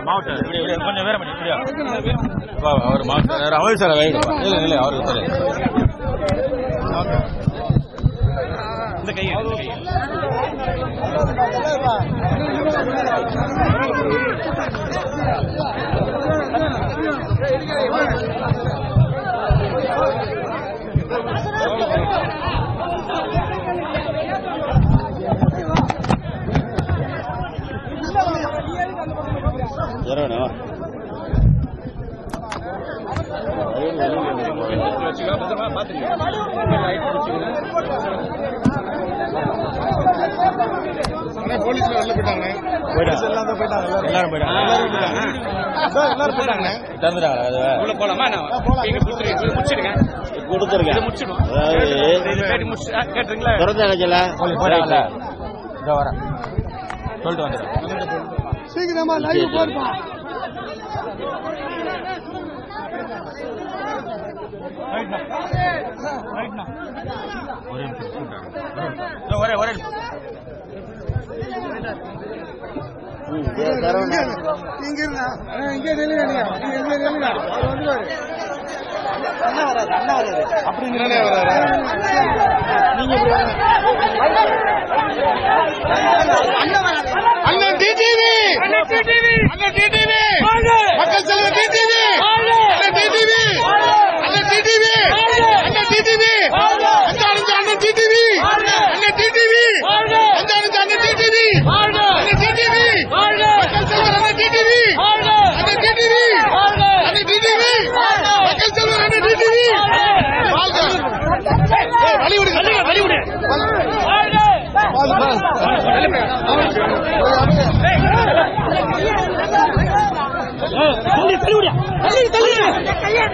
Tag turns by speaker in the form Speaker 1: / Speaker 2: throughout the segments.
Speaker 1: மாவட்ட கொஞ்சம் வேற பண்ணி அவர் மாவட்ட அவர் சார் இல்லை இல்லை அவருக்கு சார். இந்த கை
Speaker 2: போலீஸ்ல வெளில போயிட்டாங்க. எல்லாரும் போயிட்டாங்க
Speaker 1: எல்லாரும் போயிட்டாங்க
Speaker 2: எல்லாரும் போயிட்டாங்க
Speaker 1: திறந்துட்டாங்க அது
Speaker 3: உள்ள போலாமா நீங்க
Speaker 4: கொடுத்துருக்கேன்
Speaker 3: முடிச்சிடுவோம்
Speaker 4: திறந்தாங்கல்ல
Speaker 1: போலீஸ் இதோ வரேன் சொல்லிட்டு வந்துடுறேன்
Speaker 2: சீக்கிரமா லைவ் போடுப்பா
Speaker 1: ஒரே ஒரே.
Speaker 2: இங்க இருங்க அண்ணா, இங்கே நில்லுங்க நீங்க. நீங்க இங்கே நில்லுங்க. அவர் வந்துருவாரு. அண்ணா வராரு, அண்ணா வராரு. அண்ணே வராரு. நீங்க இப்படி வாங்க. அண்ணன் டிடிவி மக்கள் செல்வன் டிடிவி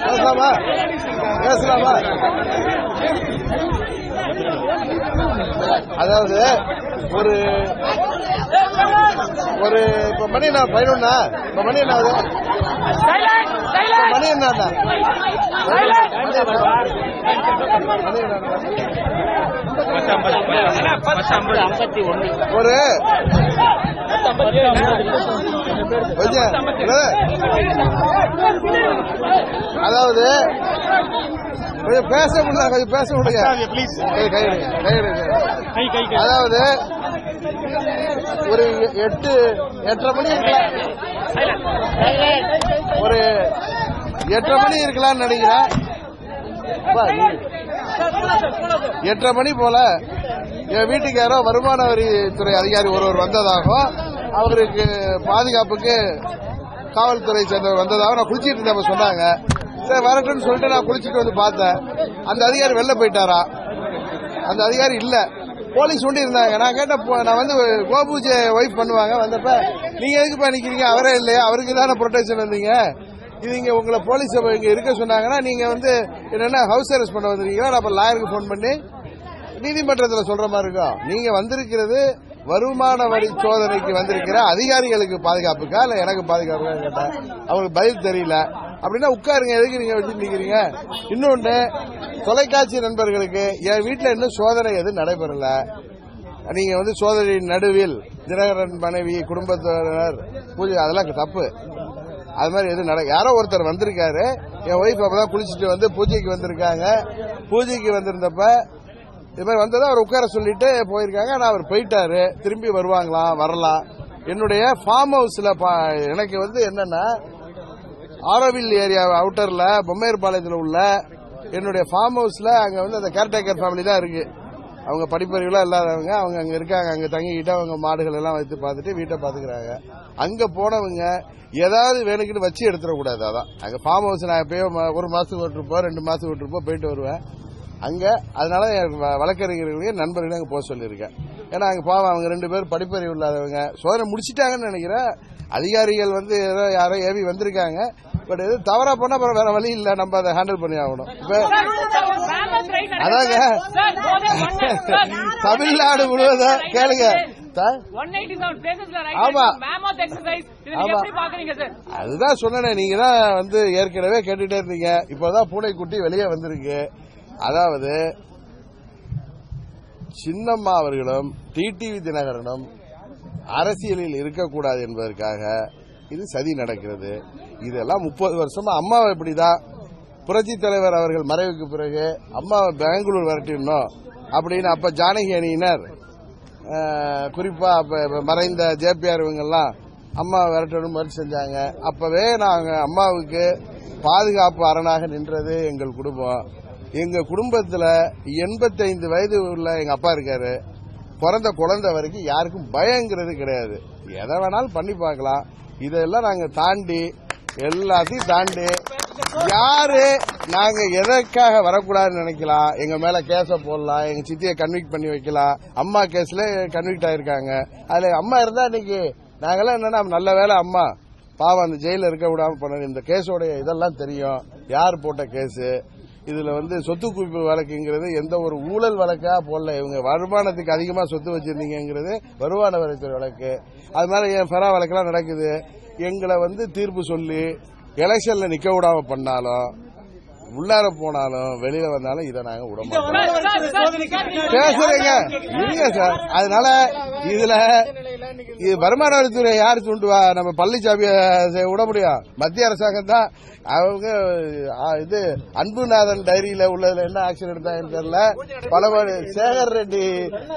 Speaker 2: பேசலாமா? பேசலாமா? அதாவது ஒரு ஒரு இப்ப மணி என்ன பதினொன்னா? இப்ப மணி என்ன மணி என்ன மணி என்ன
Speaker 4: ஐம்பத்தி
Speaker 2: ஒரு. அதாவது கொஞ்சம் பேச முடியல கொஞ்சம் பேச முடியல கை கை கை. அதாவது ஒரு எட்டு எட்டரை மணி இருக்கலாம். ஒரு எட்டரை மணி இருக்கலாம்னு நினைக்கிறேன். எட்டரை மணி போல. என் வீட்டுக்கு யாரோ வருமான வரித்துறை அதிகாரி ஒருவர் வந்ததாகவும் அவருக்கு பாதுகாப்புக்கு காவல்துறை சேர்ந்தவர் வந்ததாக நான் குளிச்சிட்டு இருந்தேன் சொன்னாங்க. சரி வரட்டும்னு சொல்லிட்டு நான் குளிச்சிட்டு வந்து பார்த்தேன். அந்த அதிகாரி வெளில போயிட்டாரா? அந்த அதிகாரி இல்ல. போலீஸ் ஒண்டி இருந்தாங்க. நான் கேட்ட நான் வந்து கோபூஜை ஒய்ஃப் பண்ணுவாங்க. வந்தப்ப நீங்க எதுக்குப்பா நிக்கிறீங்க? அவரே இல்லையா? அவருக்கு தானே ப்ரொடெக்ஷன் வந்தீங்க? இது இங்க உங்களை போலீஸ் இங்க இருக்க சொன்னாங்கன்னா நீங்க வந்து என்னன்னா ஹவுஸ் அரெஸ்ட் பண்ண வந்திருக்கீங்களா? நான் அப்ப லாயருக்கு ஃபோன் பண்ணி நீதிமன்றத்தில் சொல்ற மாதிரி இருக்கும் நீங்க வந்திருக்கிறது வருமான வரி சோதனைக்கு வந்திருக்கிற அதிகாரிகளுக்கு பாதுகாப்புக்கா? இல்ல எனக்கு பாதுகாப்புக்கா கேட்டேன் அவங்களுக்கு பதில் தெரியல. அப்படின்னா உட்காருங்க எதுக்கு நீங்க வச்சு நிக்கிறீங்க? இன்னொன்னு தொலைக்காட்சி நண்பர்களுக்கு என் வீட்டுல இன்னும் சோதனை எதுவும் நடைபெறல. நீங்க வந்து சோதனையின் நடுவில் தினகரன் மனைவி குடும்பத்தினர் பூஜை அதெல்லாம் தப்பு. அது மாதிரி எதுவும் நட யாரோ ஒருத்தர் வந்திருக்காரு. என் ஒய்ஃப் அப்பதான் குளிச்சுட்டு வந்து பூஜைக்கு வந்திருக்காங்க. பூஜைக்கு வந்திருந்தப்ப இது மாதிரி வந்ததை அவர் உட்கார சொல்லிட்டு போயிருக்காங்க. ஆனால் அவர் போயிட்டாரு. திரும்பி வருவாங்களாம் வரலாம் என்னுடைய ஃபார்ம் ஹவுஸில் பா- எனக்கு வந்து என்னன்னா ஆரோவில் ஏரியா அவுட்டரில் பொம்மையர்பாளையத்தில் உள்ள என்னுடைய ஃபார்ம் ஹவுஸில் அங்கே வந்து அந்த கேர்டேக்கர் ஃபேமிலி தான் இருக்கு. அவங்க படிப்பறிவுலாம் இல்லாதவங்க அவங்க அங்கே இருக்காங்க. அங்கே தங்கிக்கிட்டு அவங்க மாடுகள் எல்லாம் வைத்து பார்த்துட்டு வீட்டை பார்த்துக்கிறாங்க. அங்கே போனவங்க ஏதாவது வேணுக்குன்னு வச்சு எடுத்துடக்கூடாது. அதான். அங்கே ஃபார்ம் ஹவுஸ் நான் எப்பயோ ஒரு மாதத்துக்கு விட்டுருப்போம் ரெண்டு மாதத்துக்கு விட்டுருப்போம் போயிட்டு வருவேன். அங்க அதனால என் வ- வழக்கறிஞர்களையும் நண்பர்களையும் அங்க போக சொல்லியிருக்கேன் ஏன்னா அங்க பாவம் அவங்க ரெண்டு பேரும் படிப்பறிவு இல்லாதவங்க சோதனை முடிச்சிட்டாங்கன்னு நினைக்கிறேன் அதிகாரிகள் வந்து ஏதோ யாரோ ஏவி வந்திருக்காங்க பட் எது தவறா பண்ணா அப்புறம் வேற வழி இல்ல நம்ம அதை ஹேண்டில் பண்ணி ஆகணும் அதாங்க தமிழ்நாடு முழுவதும் கேளுங்க. அதுதான் சொன்னேன் நீங்க தான் வந்து ஏற்கனவே கேட்டுட்டே இருந்தீங்க இப்பதான் பூனைக்குட்டி வெளியே வந்திருக்கு அதாவது சின்னம்மா அவர்களும் டிடிவி தினகரனும் அரசியலில் இருக்கக்கூடாது என்பதற்காக இது சதி நடக்கிறது. இதெல்லாம் முப்பது வருஷமா அம்மாவை இப்படிதான். புரட்சி தலைவர் அவர்கள் மறைவுக்கு பிறகு அம்மாவை பெங்களூர் விரட்டிடணும் அப்படின்னு அப்ப ஜானகி அணியினர் குறிப்பா அப்ப மறைந்த ஜேபிஆர் இவங்கெல்லாம் அம்மா விரட்டணும் முயற்சி செஞ்சாங்க. அப்பவே நாங்க அம்மாவுக்கு பாதுகாப்பு அரணாக நின்றது எங்கள் குடும்பம். எங்க குடும்பத்துல எண்பத்தைந்து வயது உள்ள எங்க அப்பா இருக்காரு. பிறந்த குழந்தை வரைக்கும் யாருக்கும் பயங்கிறது கிடையாது. எதை வேணாலும் பண்ணி பார்க்கலாம். இதெல்லாம் நாங்க தாண்டி எல்லாத்தையும் தாண்டி யாரு நாங்க எதற்காக வரக்கூடாதுன்னு நினைக்கலாம். எங்க மேல கேஸ போடலாம். எங்க சித்தியை கன்விக்ட் பண்ணி வைக்கலாம். அம்மா கேஸ்ல கன்விக்ட் ஆயிருக்காங்க. அதுல அம்மா இருந்தா இன்னைக்கு நாங்கெல்லாம் என்னன்னா நல்ல வேலை அம்மா பாவம் அந்த ஜெயில இருக்க விடாம பண்ண இந்த கேஸோட இதெல்லாம் தெரியும். யார் போட்ட கேஸ் இதுல வந்து சொத்து குவிப்பு வழக்குங்கிறது எந்த ஒரு ஊழல் வழக்கா போடல. இவங்க வருமானத்துக்கு அதிகமா சொத்து வச்சிருந்தீங்கிறது வருமான வரித்துறை வழக்கு. அதனால என் ஃபெரா வழக்கெல்லாம் நடக்குது? எங்களை வந்து தீர்ப்பு சொல்லி எலெக்ஷன்ல நிக்க விடாம பண்ணாலும் உள்ளார போனாலும் வெளியில வந்தாலும் இதை நாங்க விட மாட்டோம். பேசுறேங்க. இல்லைங்க சார். அதனால இதுல இது வருமான வரித்துறை யார் தூண்டுவா? நம்ம பழனிசாமிய விட முடியும். மத்திய அரசாங்கம் தான். அவங்க இது அன்புநாதன் டைரியில உள்ளதுல என்ன ஆக்ஷன் எடுத்தாங்கன்னு தெரியல. பல சேகர் ரெட்டி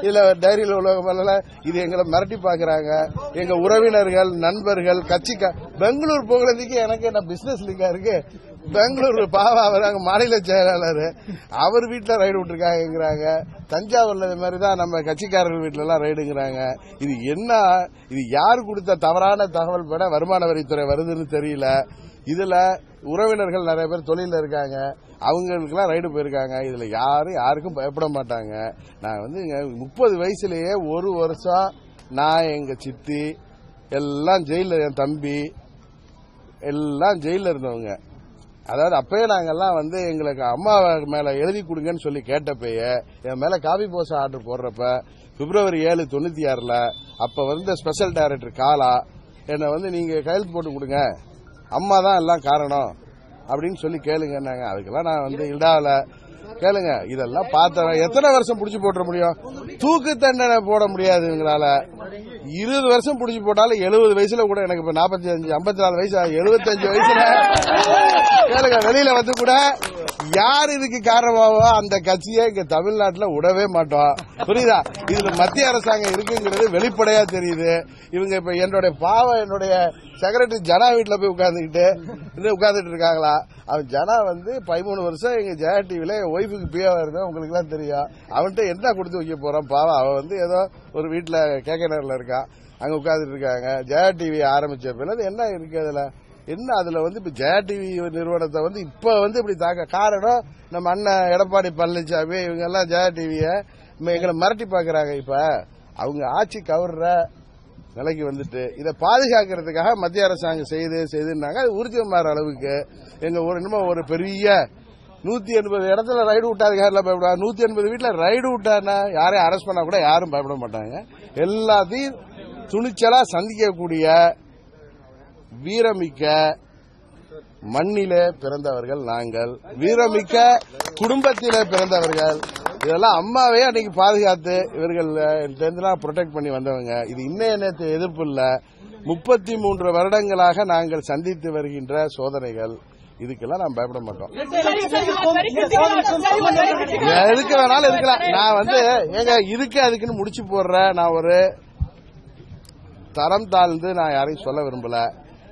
Speaker 2: இதுல டைரியில உள்ளவங்க இது எங்களை மிரட்டி பாக்குறாங்க எங்க உறவினர்கள் நண்பர்கள் கட்சி பெங்களூர் போகிறதுக்கு எனக்கு என்ன பிசினஸ் லிங்கா இருக்கு? பெங்களூர் பாவா வராங்க மாநில செயலாளர். அவர் வீட்டுல ரைடு விட்டுருக்காங்கிறாங்க தஞ்சாவூர்ல இது மாதிரி தான் நம்ம கட்சிக்காரர்கள் வீட்டுல எல்லாம் ரைடுங்கிறாங்க. இது என்ன? இது யார் கொடுத்த தவறான தகவல்? பட வருமான வரித்துறை வருதுன்னு தெரியல. இதுல உறவினர்கள் நிறைய பேர் தொழில இருக்காங்க. அவங்களுக்குலாம் ரைடு போயிருக்காங்க. இதுல யாரும் யாருக்கும் பயப்பட மாட்டாங்க. நான் வந்து முப்பது வயசுலயே ஒரு வருஷம் நான் எங்க சித்தி எல்லாம் ஜெயில என் தம்பி எல்லாம் ஜெயில இருந்தவங்க. அதாவது அப்பயே நாங்கெல்லாம் வந்து எங்களுக்கு அம்மா மேல எழுதி கொடுங்கன்னு சொல்லி கேட்டப்பயே என் மேல காபி போசா ஆர்டர் போடுறப்ப பிப்ரவரி ஏழு தொண்ணூத்தி ஆறுல அப்ப வந்த ஸ்பெஷல் டைரக்டர் காலா என்னை வந்து நீங்க கையெழுத்து போட்டு கொடுங்க. அம்மா தான் எல்லாம் காரணம் அப்படின்னு சொல்லி கேளுங்கன்னாங்க. அதுக்கெல்லாம் நான் வந்து இடால கேளுங்க இதெல்லாம் பார்த்தவன் எத்தனை வருஷம் புடிச்சு போட்டுற முடியும்? தூக்கு தண்டனை போட முடியாது எங்களால இருபது வருஷம் புடிச்சு போட்டாலும் எழுபது வயசுல கூட எனக்கு இப்ப நாற்பத்தி அஞ்சு ஐம்பத்தி நாலு வயசு எழுபத்தஞ்சு வயசுல. கேளுங்க வெளியில வந்து கூட யார் இதுக்கு காரணமாவோ அந்த கட்சியை இங்க தமிழ்நாட்டில் விடவே மாட்டோம். புரியுதா? இதுல மத்திய அரசாங்கம் இருக்குங்கிறது வெளிப்படையா தெரியுது. இவங்க இப்ப என்னுடைய பாவம் என்னுடைய செக்ரட்டரி ஜனா வீட்டுல போய் உட்காந்துக்கிட்டு இன்னும் உட்காந்துட்டு இருக்காங்களா? அவன் ஜனா வந்து பதிமூணு வருஷம் எங்க ஜெயா டிவில ஒய்ஃபுக்கு பியா இருந்தா உங்களுக்கு எல்லாம் தெரியும். அவன்கிட்ட என்ன கொடுத்து வைக்க போறான் பாவம் அவன் வந்து ஏதோ ஒரு வீட்டுல கேக்க நேரில் இருக்கான். அங்க உட்காந்துட்டு இருக்காங்க. ஜெயா டிவி ஆரம்பிச்ச பிறகு என்ன இருக்கு அதுல? என்ன அதுல வந்து இப்ப ஜெயா டிவி நிறுவனத்தை வந்து இப்ப வந்து இப்படி தாக்க காரணம் நம்ம அண்ணன் எடப்பாடி பழனிசாமி இவங்க எல்லாம் ஜெயா டிவிய எங்களை மிரட்டி பாக்குறாங்க இப்ப. அவங்க ஆட்சி கவர்ற நிலைக்கு வந்துட்டு இதை பாதுகாக்கிறதுக்காக மத்திய அரசாங்கம் செய்து செய்துன்னாங்க. அது உறுதிமாற அளவுக்கு எங்க ஒரு இன்னும் ஒரு பெரிய நூத்தி எண்பது இடத்துல ரைடு விட்டாதுங்க யாரெல்லாம் பயப்படுவா நூத்தி எண்பது வீட்டுல ரைடு விட்டானா யாரையும் அரெஸ்ட் பண்ணா கூட யாரும் பயப்பட மாட்டாங்க. எல்லாத்தையும் துணிச்சலா சந்திக்கக்கூடிய வீரமிக்க மண்ணிலே பிறந்தவர்கள் நாங்கள் வீரமிக்க குடும்பத்திலே பிறந்தவர்கள் இதெல்லாம் அம்மாவே அன்னைக்கு பாதுகாத்து இவர்கள் தெரிஞ்சலாம் ப்ரொடெக்ட் பண்ணி வந்தவங்க இது இன்னைய நேற்று எதிர்ப்பு இல்ல முப்பத்தி மூன்று வருடங்களாக நாங்கள் சந்தித்து வருகின்ற சோதனைகள் இதுக்கெல்லாம் நான் பயப்பட மாட்டோம் எதுக்கு வேணாலும் இருக்கலாம் நான் வந்து ஏங்க இதுக்கு அதுக்குன்னு முடிச்சு போடுறேன் நான் ஒரு தரம் தாழ்ந்து நான் யாரையும் சொல்ல விரும்பல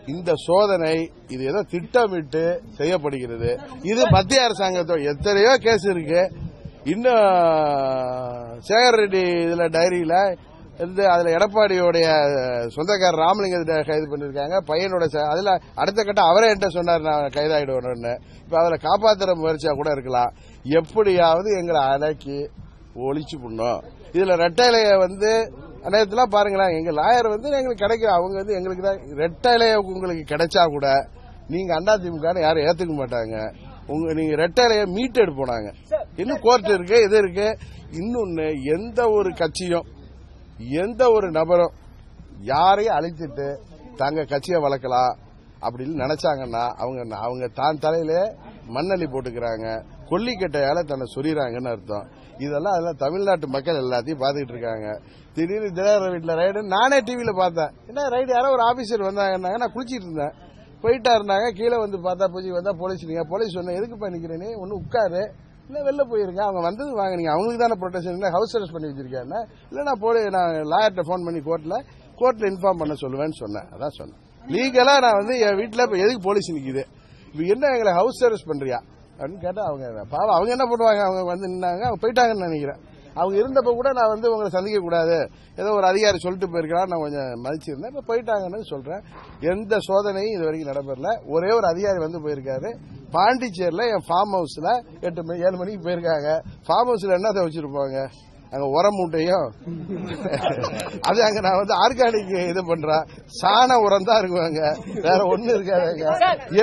Speaker 2: இந்த சோதனை இது ஏதோ திட்டமிட்டு செய்யப்படுகிறது. இது மத்திய அரசாங்கத்தோ எத்தனையோ கேஸ் இருக்கு. இன்னும் சேகர் ரெட்டி இதுல டைரியில இருந்து அதுல எடப்பாடியோடைய சொந்தக்காரர் ராமலிங்கத்தை கைது பண்ணிருக்காங்க. பையனோட ச- அதுல அடுத்த கட்டம் அவரே என்கிட்ட சொன்னார் நான் கைதாயிடுவேன்னு. இப்ப அதுல காப்பாத்துற முயற்சியா கூட இருக்கலாம். எப்படியாவது எங்களை அடக்கி ஒழிச்சு பண்ணும் இதுல ரெட்டையிலைய வந்து நேரத்துல பாருங்களேன் எங்க லாயர் வந்து எங்களுக்கு கிடைக்கிற அவங்க வந்து எங்களுக்கு தான் ரெட்டையிலைய உங்களுக்கு கிடைச்சா கூட நீங்க அண்ணா திமுக யாரும் ஏத்துக்க மாட்டாங்க. உங்க நீங்க ரெட்டையிலைய மீட்டு போனாங்க. இன்னும் கோர்ட் இருக்கு இது இருக்கு. இன்னொன்னு எந்த ஒரு கட்சியும் எந்த ஒரு நபரும் யாரையும் அழிச்சிட்டு தங்க கட்சியை வளர்க்கலாம் அப்படின்னு நினைச்சாங்கன்னா அவங்க அவங்க தான் தலையிலே மண்ணள்ளி போட்டுக்கிறாங்க. கொல்லிக்கட்டையால தன்னை சொரிறாங்கன்னு அர்த்தம். இதெல்லாம் அதெல்லாம் தமிழ்நாட்டு மக்கள் எல்லாத்தையும் பார்த்துக்கிட்டு இருக்காங்க. திடீர்னு தினகரன் வீட்டில் ரைடு நானே டிவியில பார்த்தேன். என்ன ரைடு யாரோ ஒரு ஆபீசர் வந்தாங்கன்னாங்க. நான் குளிச்சிட்டு இருந்தேன். போயிட்டா இருந்தாங்க. கீழே வந்து பார்த்தா பூஜை வந்தா போலீஸ் நீங்க. போலீஸ் சொன்ன எதுக்கு பண்ணிக்கிறேனே ஒன்னு உட்காரு. இல்ல வெளில போயிருங்க. அவங்க வந்தது வாங்க. நீங்க அவங்களுக்கு தானே ப்ரொடெக்ஷன் ஹவுஸ் அரெஸ்ட் பண்ணி வச்சிருக்கேன் இல்ல நான் போய் நான் லாயர்கிட்ட ஃபோன் பண்ணி கோர்ட்ல கோர்ட்ல இன்ஃபார்ம் பண்ண சொல்லுவேன்னு சொன்னேன். அதான் சொன்னேன். லீகலா நான் வந்து என் வீட்டுல இப்போ எதுக்கு போலீஸ் நிக்குது? இப்ப என்ன எங்களை ஹவுஸ் அரெஸ்ட் பண்றியா? அப்படின்னு கேட்டா அவங்க பாவம் அவங்க என்ன பண்ணுவாங்க அவங்க வந்து நின்னாங்க அவங்க போயிட்டாங்கன்னு நினைக்கிறேன். அவங்க இருந்தப்ப கூட நான் வந்து உங்களை சந்திக்க கூடாது. ஏதோ ஒரு அதிகாரி சொல்லிட்டு போயிருக்கலாம் நான் கொஞ்சம் மதிச்சிருந்தேன். இப்ப போயிட்டாங்கன்னு சொல்றேன். எந்த சோதனையும் இது வரைக்கும் நடைபெறல. ஒரே ஒரு அதிகாரி வந்து போயிருக்காரு. பாண்டிச்சேரியில் என் ஃபார்ம் ஹவுஸ்ல எட்டு மணி ஏழு மணிக்கு போயிருக்காங்க. ஃபார்ம் ஹவுஸ்ல என்னத்தை வச்சிருப்பாங்க அங்க உரம் மூட்டையும் அது அங்க நான் வந்து ஆர்கானிக் இது பண்றேன் சாண உரம் தான் இருக்குவாங்க வேற ஒண்ணு இருக்காதுங்க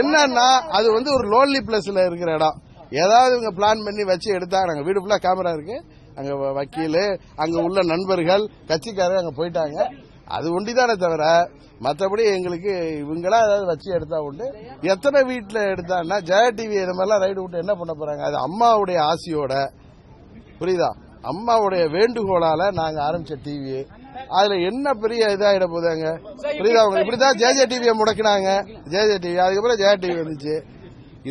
Speaker 2: என்னன்னா அது வந்து ஒரு லோன்லி பிளேஸ்ல இருக்கிற இடம். ஏதாவது இவங்க பிளான் பண்ணி வச்சு எடுத்தாங்க. நாங்க வீடு ஃபுல்லா கேமரா இருக்கு. அங்க வ- வக்கீல் அங்க உள்ள நண்பர்கள் கட்சிக்காரர் அங்க போயிட்டாங்க. அது ஒண்டிதானே தவிர மற்றபடி எங்களுக்கு இவங்களா ஏதாவது வச்சு எடுத்தா உண்டு. எத்தனை வீட்டில் எடுத்தான்னா ஜெயா டிவி இது மாதிரிலாம் ரைடு விட்டு என்ன பண்ண போறாங்க? அது அம்மாவுடைய ஆசையோட. புரியுதா? அம்மாவுடைய வேண்டுகோளால நாங்க ஆரம்பிச்ச டிவி அதுல என்ன பெரிய இதாயிட போதாங்க புரியுதா அவங்க இப்படிதான் ஜேஜே டிவியை முடக்கினாங்க. ஜேஜே டிவி அதுக்கப்புறம் ஜெயா டிவி வந்துச்சு.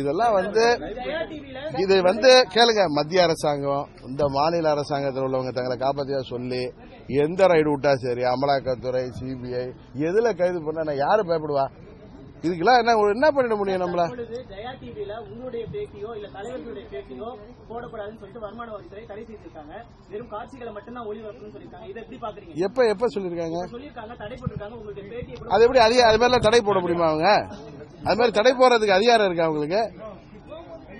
Speaker 2: இதெல்லாம் வந்து இது வந்து கேளுங்க மத்திய அரசாங்கம் இந்த மாநில அரசாங்கத்தில் உள்ளவங்க தங்களை காப்பாத்தியா சொல்லி எந்த ரைடு விட்டா சரி அமலாக்கத்துறை சிபிஐ எதுல கைது பண்ண யாரு பயப்படுவா? இதுக்கெல்லாம் என்ன என்ன பண்ணிட முடியும் நம்மள?
Speaker 5: ஜெயா டிவில உங்களுடைய பேட்டியோ இல்ல தலைவர்களுடைய பேட்டியோ போடக்கூடாதுன்னு சொல்லிட்டு வருமான வரித்துறை தடை செய்திருக்காங்க. வெறும் காட்சிகளை மட்டும்தான் ஒளிபரப்புன்னு சொல்லியிருக்காங்க இதை எப்படி பாக்குறீங்க
Speaker 2: எப்ப எப்ப சொல்லிருக்காங்க?
Speaker 5: சொல்லியிருக்காங்க தடை போட்டிருக்காங்க. உங்களுடைய பேட்டியை கூட
Speaker 2: அது எப்படி அதிக அது மாதிரிலாம் தடை போட முடியுமா அவங்க? அது மாதிரி தடை போறதுக்கு அதிகாரம் இருக்கா அவங்களுக்கு?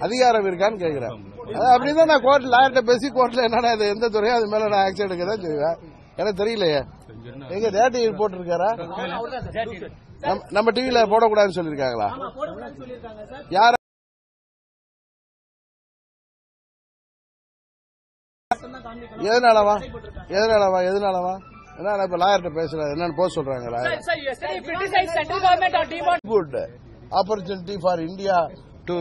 Speaker 2: அதிகாரம் இருக்கான்னு கேக்குறேன். அது அப்படிதான் நான் கோர்ட் லாயர்கிட்ட பேசி கோர்ட்ல என்னன்னா இது எந்த துறையோ அது மேல நான் ஆக்ஷன் எடுக்க தான் செய்வேன். எனக்கு தெரியலையே. எங்க டேட்டி போட்டிருக்காரா? நம்ம- நம்ம டிவில போடக்கூடாதுன்னு சொல்லிருக்காங்களா யார் எதனாலவா? எதனாலவா? எதனாலவா? என்ன இப்ப லாயர்கிட்ட பேசுறேன் என்னன்னு போக சொல்றாங்க lawyer
Speaker 5: Sir, yesterday you criticized central government on demonetization.
Speaker 2: good. Opportunity for India to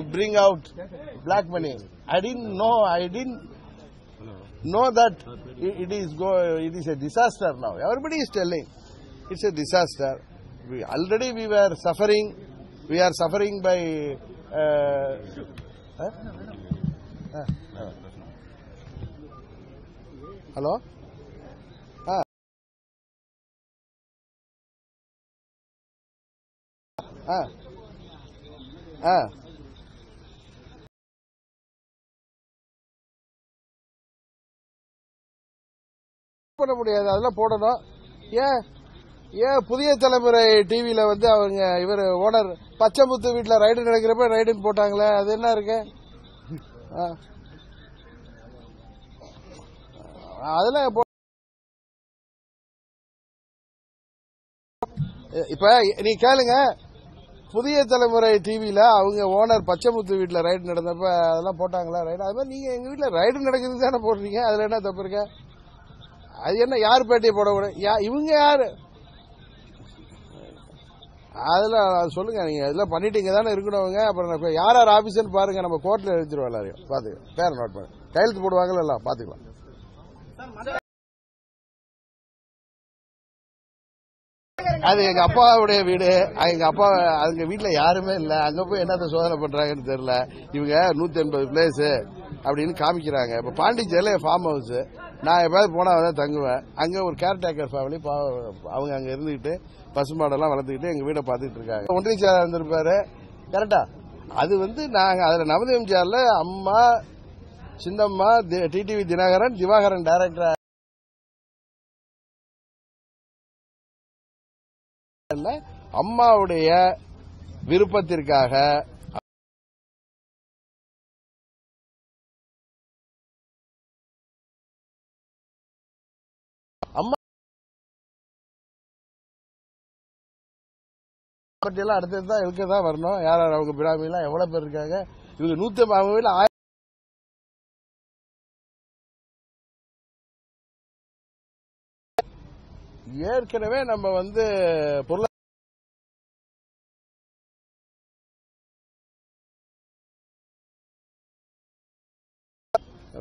Speaker 2: know. That it is go. It is a disaster now. Everybody is telling it's a disaster. We already we were suffering. We are suffering by. Uh, huh? Uh. Hello. Ah. Ah. ஆ பண்ண முடியாது. அதெல்லாம் போடணும். ஏன்? ஏன் புதிய தலைமுறை டிவியில வந்து அவங்க இவர் ஓனர் பச்சைமுத்து வீட்டில் ரைடு நடக்கிறப்ப ரைடுன்னு போட்டாங்களே அது என்ன இருக்கு? அதெல்லாம் போ- இப்ப நீ கேளுங்க. புதிய தலைமுறை டிவியில அவங்க ஓனர் பச்சைமுத்து வீட்டில் ரைடு நடந்தப்ப அதெல்லாம் போட்டாங்களா? ரைடு அது மாதிரி நீங்க எங்க வீட்டில் ரைடு நடக்குது தானே போடுறீங்க? அதுல என்ன தப்பு இருக்கேன் அது என்ன யார் பேட்டியை போட கூட இவங்க யாரு? அதெல்லாம் சொல்லுங்க நீங்க இதெல்லாம் பண்ணிட்டீங்க தானே இருக்கணுங்க. அப்புறம் யார் யார் ஆபீஸ்னு பாருங்க நம்ம கோர்ட்ல எழுதிடுவோம் எல்லாரையும். பாத்துக்கலாம் பேர் நோட் பண்ணு. கையெழுத்து போடுவாங்கல்ல எல்லாம் பாத்துக்கலாம். அது எங்க அப்பாவுடைய வீடு. எங்க அப்பா அவங்க வீட்டுல யாருமே இல்ல. அங்க போய் என்னத்த சோதனை பண்றாங்கன்னு தெரியல. இவங்க நூத்தி எண்பது பிளேஸ் அப்படின்னு காமிக்கிறாங்க. இப்ப பாண்டிச்சேரியில ஃபார்ம் ஹவுஸ் நான் எப்பயாவது போனா தான் தங்குவேன். அங்க ஒரு கேர்டேக்கர் ஃபேமிலி அவங்க அங்க இருந்துகிட்டு பசுமாடெல்லாம் வளர்த்துக்கிட்டு எங்க வீடை பார்த்துட்டு இருக்காங்க. ஒன்றிய செயலாளர் இருந்திருப்பாரு கரெக்டா அது வந்து நாங்க அதுல நமது எம்ஜிஆர்ல அம்மா சின்னம்மா டிடிவி தினகரன் திவாகரன் டைரக்டர் அம்மாவுடைய விருப்பத்திற்காக அம்மா பட்டியெல்லாம் அடுத்தது தான் இருக்க தான் வரணும்? யார் யார் அவங்க பிராமிலாம் எவ்வளவு பேர் இருக்காங்க? இவங்க நூத்தி அவங்க ஆயிரம் ஏற்கனவே நம்ம வந்து பொருளாதார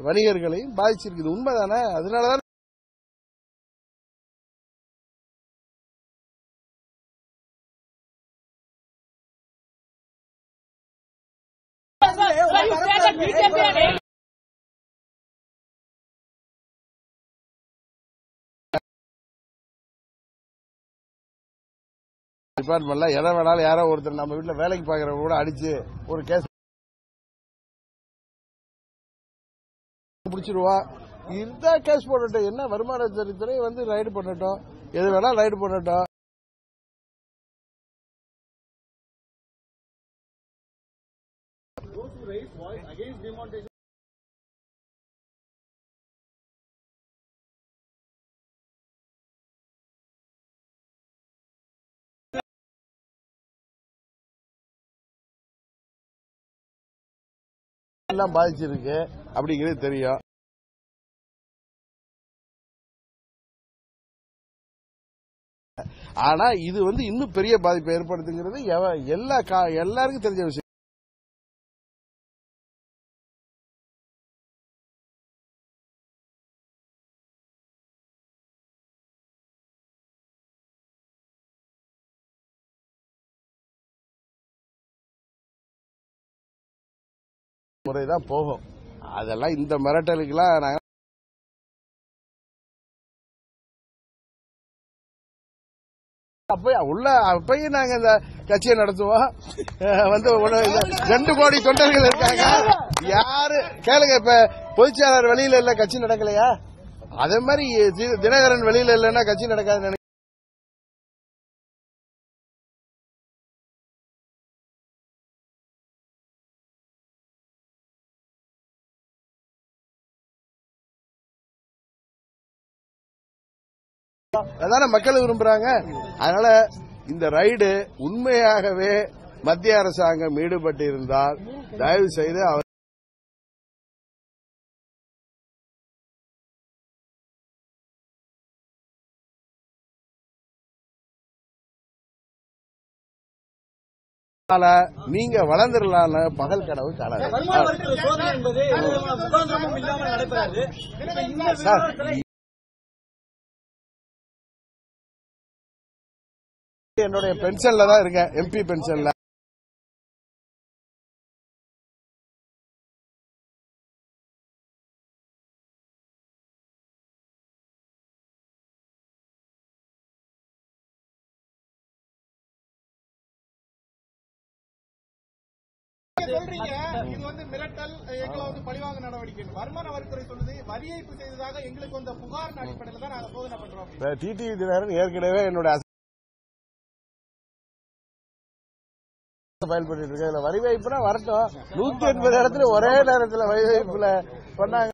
Speaker 2: வணிகர்களையும் பாதிச்சிருக்குது. உண்மைதானே? அதனாலதான் டிபார்ட்மெண்ட்ல எதை வேணாலும் யாரோ ஒருத்தர் நம்ம வீட்டுல வேலைக்கு பாக்குறவங்க கூட அடிச்சு ஒரு கேஸ் பிடிச்சிருவா இந்த கேஸ் போடட்டும் என்ன வருமான வரித்துறை வந்து ரைடு பண்ணட்டும் எது வேணா ரைடு பண்ணட்டும் எல்லாம் பாதிச்சிருக்கு அப்படிங்கிறது தெரியும். ஆனா இது வந்து இன்னும் பெரிய பாதிப்பை ஏற்படுத்துங்கிறது எல்லா எல்லாருக்கும் தெரிஞ்ச விஷயம். முறைதான் போகும். அதெல்லாம் இந்த மிரட்டலுக்கெல்லாம் நாங்க அப்ப உள்ள அப்பயும் நாங்க இந்த கட்சியை நடத்துவோம். வந்து ரெண்டு கோடி தொண்டர்கள் இருக்காங்க. யாரு? கேளுங்க இப்ப பொதுச்செயலாளர் வெளியில இல்ல கட்சி நடக்கலையா? அதே மாதிரி தினகரன் வெளியில இல்லைன்னா கட்சி நடக்காது அதான மக்கள் விரும்புறாங்க? அதனால இந்த ரைடு உண்மையாகவே மத்திய அரசாங்கம் ஈடுபட்டு இருந்தால் தயவு செய்து அவர் நீங்க வளர்ந்துடலான்னு பகல் கனவு காணாது. என்னுடைய பென்ஷன்ல தான் இருக்கேன் எம்பி பென்ஷன்ல
Speaker 6: சொல்றீங்க இது வந்து மிரட்டல் எங்களை வந்து பழிவாங்க நடவடிக்கை வருமான வரித்துறை சொல்லுது வரி ஏய்ப்பு செய்ததாக எங்களுக்கு வந்த புகார் அடிப்படையில் தான் நாங்க சோதனை பண்றோம்.
Speaker 2: டிடிவி தினகரன் ஏற்கனவே என்னுடைய ஃபைல் இருக்கு வரிவாய்ப்புனா இதுல வரி வைப்புனா வரட்டும். நூத்தி எண்பது இடத்துல ஒரே நேரத்துல வரி வைப்புல பண்ணாங்க